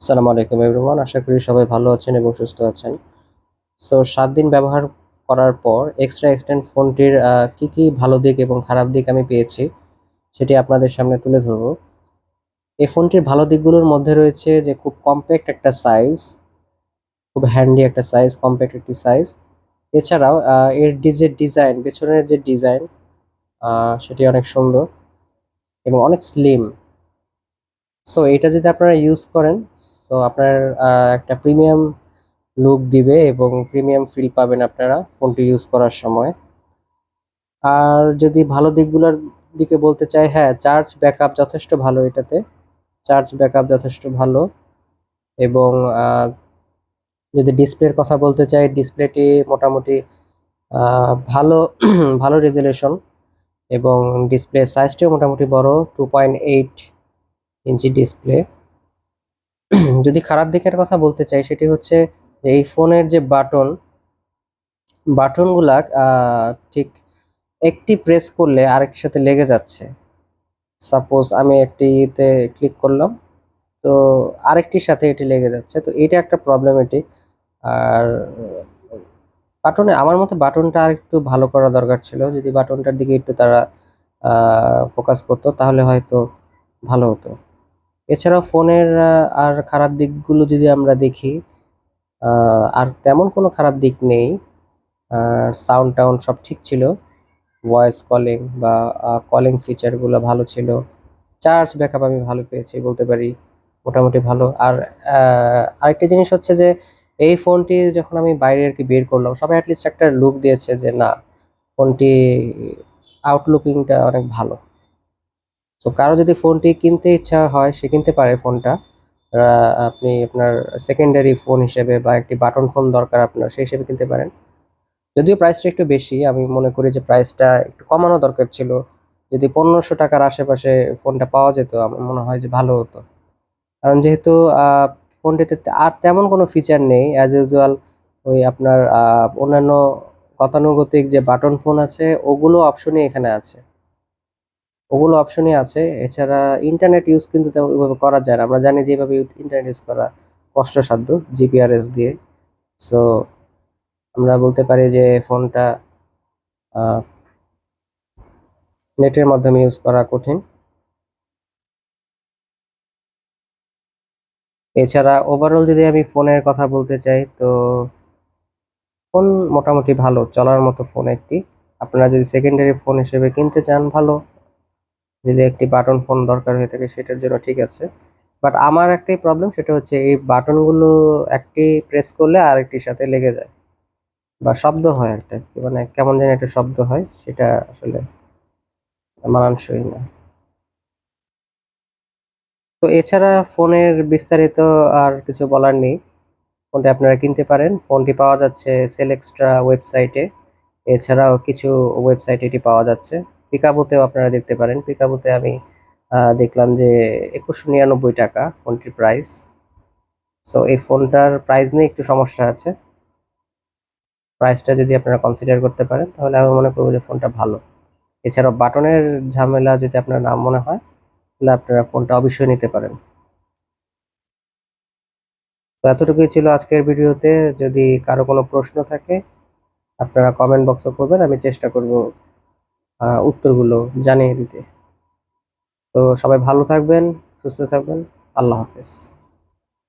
আসসালামু আলাইকুম এভরিওয়ান আশা করি সবাই ভালো আছেন এবং সুস্থ আছেন। সো সাত দিন ব্যবহার করার পর এক্সট্রা এক্সটেন্ড ফোনটির কি কি ভালো দিক এবং খারাপ দিক আমি পেয়েছি, সেটি আপনাদের সামনে তুলে ধরব। এই ফোনটির ভালো দিকগুলোর মধ্যে রয়েছে যে, খুব কম্প্যাক্ট একটা সাইজ খুব হ্যান্ডি একটা সাইজ কম্প্যাক্ট একটি সাইজ এছাড়াও এর যে ডিজাইন পেছনের যে ডিজাইন সেটি অনেক সুন্দর এবং অনেক স্লিম সো এটা যদি আপনারা ইউজ করেন তো আপনার একটা প্রিমিয়াম লুক দিবে এবং প্রিমিয়াম ফিল পাবেন আপনারা ফোনটি ইউজ করার সময়। আর যদি ভালো দিকগুলোর দিকে বলতে চাই হ্যাঁ চার্জ ব্যাকআপ যথেষ্ট ভালো এটাতে। চার্জ ব্যাকআপ যথেষ্ট ভালো এবং যদি ডিসপ্লের কথা বলতে চাই ডিসপ্লেটি মোটামুটি ভালো ভালো রেজুলেশন এবং ডিসপ্লে সাইজটিও মোটামুটি বড় two point eight inch display যদি খারাপ দিকের কথা বলতে চাই, সেটি হচ্ছে এই ফোনের যে বাটন, বাটনগুলা ঠিক একটি প্রেস করলে আরেকটির সাথে লেগে যাচ্ছে। সাপোজ আমি একটিতে ক্লিক করলাম, তো আরেকটির সাথে এটি লেগে যাচ্ছে। তো এটা একটা প্রবলেমেটিক আর বাটনে, আমার মতে বাটনটা আর একটু ভালো করা দরকার ছিল। যদি বাটনটার দিকে একটু তারা ফোকাস করতো, তাহলে হয়তো ভালো হতো। এছাড়াও ফোনের আর খারাপ দিকগুলো যদি আমরা দেখি আর তেমন কোনো খারাপ দিক নেই। আর সাউন্ড টাউন্ড সব ঠিক ছিল। ভয়েস কলিং বা কলিং ফিচারগুলো ভালো ছিল। চার্জ ব্যাকআপ আমি ভালো পেয়েছি বলতে পারি, মোটামুটি ভালো। আর আরেকটা জিনিস হচ্ছে যে, এই ফোনটি যখন আমি বাইরে আর কি বের করলাম, সবাই অ্যাটলিস্ট একটা লুক দিয়েছে যে, না, ফোনটি আউটলুকিংটা অনেক ভালো। তো কারও যদি ফোনটি কিনতে ইচ্ছা হয়, সে কিনতে পারে ফোনটা আপনি আপনার সেকেন্ডারি ফোন হিসেবে বা একটি বাটন ফোন দরকার আপনার, সেই হিসেবে কিনতে পারেন। যদিও প্রাইসটা একটু বেশি, আমি মনে করি যে প্রাইসটা একটু কমানো দরকার ছিল। যদি পনেরোশো টাকার আশেপাশে ফোনটা পাওয়া যেত, আমার মনে হয় যে ভালো হতো। কারণ যেহেতু ফোনটিতে আর তেমন কোনো ফিচার নেই। অ্যাজ ইউজুয়াল ওই আপনার অন্যান্য গতানুগতিক যে বাটন ফোন আছে, ওগুলো অপশনই এখানে আছে। ওগুলো অপশনই আছে। এছাড়া ইন্টারনেট ইউজ কিন্তু তেমন ওইভাবে করা যায় না। আমরা জানি যেভাবে ইন্টারনেট ইউজ করা কষ্টসাধ্য জিপিআরএস দিয়ে। সো আমরা বলতে পারি যে ফোনটা নেটের মাধ্যমে ইউজ করা কঠিন। এছাড়া ওভারঅল যদি আমি ফোনের কথা বলতে চাই, তো ফোন মোটামুটি ভালো, চলার মতো ফোন একটি। আপনারা যদি সেকেন্ডারি ফোন হিসেবে কিনতে চান, ভালো। যদি একটি বাটন ফোন দরকার হয়ে থাকে, সেটার জন্য ঠিক আছে। বাট আমার একটাই প্রবলেম সেটা হচ্ছে এই বাটনগুলো একটি প্রেস করলে আরেকটির সাথে লেগে যায়। বা শব্দ হয় একটা মানে কেমন যেন একটা শব্দ হয়, সেটা আসলে মানানসই না। তো এছাড়া ফোনের বিস্তারিত আর কিছু বলার নেই। ফোনটি আপনারা কিনতে পারেন। ফোনটি পাওয়া যাচ্ছে সেলেক্সট্রা ওয়েবসাইটে এছাড়াও কিছু ওয়েবসাইটে এটি পাওয়া যাচ্ছে। পিকাবুতেও আপনারা দেখতে পারেন। পিকাবুতে আমি দেখলাম যে একুশশো নিরানব্বই টাকা ফোনটির প্রাইস সো এই ফোনটার প্রাইস নিয়ে একটু সমস্যা আছে। প্রাইসটা যদি আপনারা কনসিডার করতে পারেন, তাহলে আমি মনে করব যে ফোনটা ভালো। এছাড়াও বাটনের ঝামেলা যদি আপনার নাম মনে হয়, তাহলে আপনারা ফোনটা অবশ্যই নিতে পারেন। তো এতটুকুই ছিল আজকের ভিডিওতে। যদি কারও কোনো প্রশ্ন থাকে, আপনারা কমেন্ট বক্সে করবেন, আমি চেষ্টা করব উত্তরগুলো জানিয়ে দিতে। তো সবাই ভালো থাকবেন সুস্থ থাকবেন। আল্লাহ হাফেজ।